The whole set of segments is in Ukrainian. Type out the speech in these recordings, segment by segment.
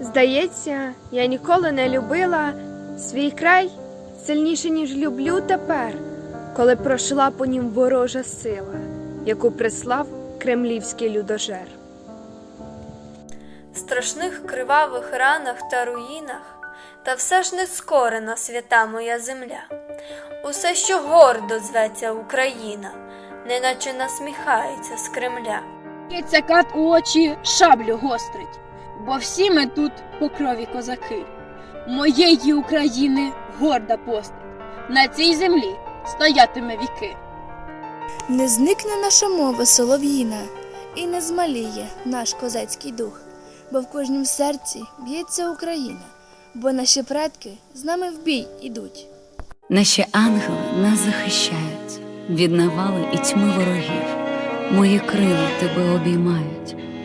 Здається, я ніколи не любила свій край сильніше, ніж люблю тепер, коли пройшла по нім ворожа сила, яку прислав кремлівський людожер. В страшних кривавих ранах та руїнах, та все ж не скорена свята моя земля. Усе, що гордо зветься Україна, неначе насміхається з Кремля. Киця кат у очі шаблю гострить, бо всі ми тут по крові козаки. Моєї України горда постать, на цій землі стоятиме віки. Не зникне наша мова солов'їна, і не змаліє наш козацький дух, бо в кожнім серці б'ється Україна, бо наші предки з нами в бій ідуть. Наші ангели нас захищають від навали і тьми ворогів. Мої крила тебе обіймають,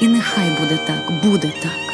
І нехай буде так, буде так.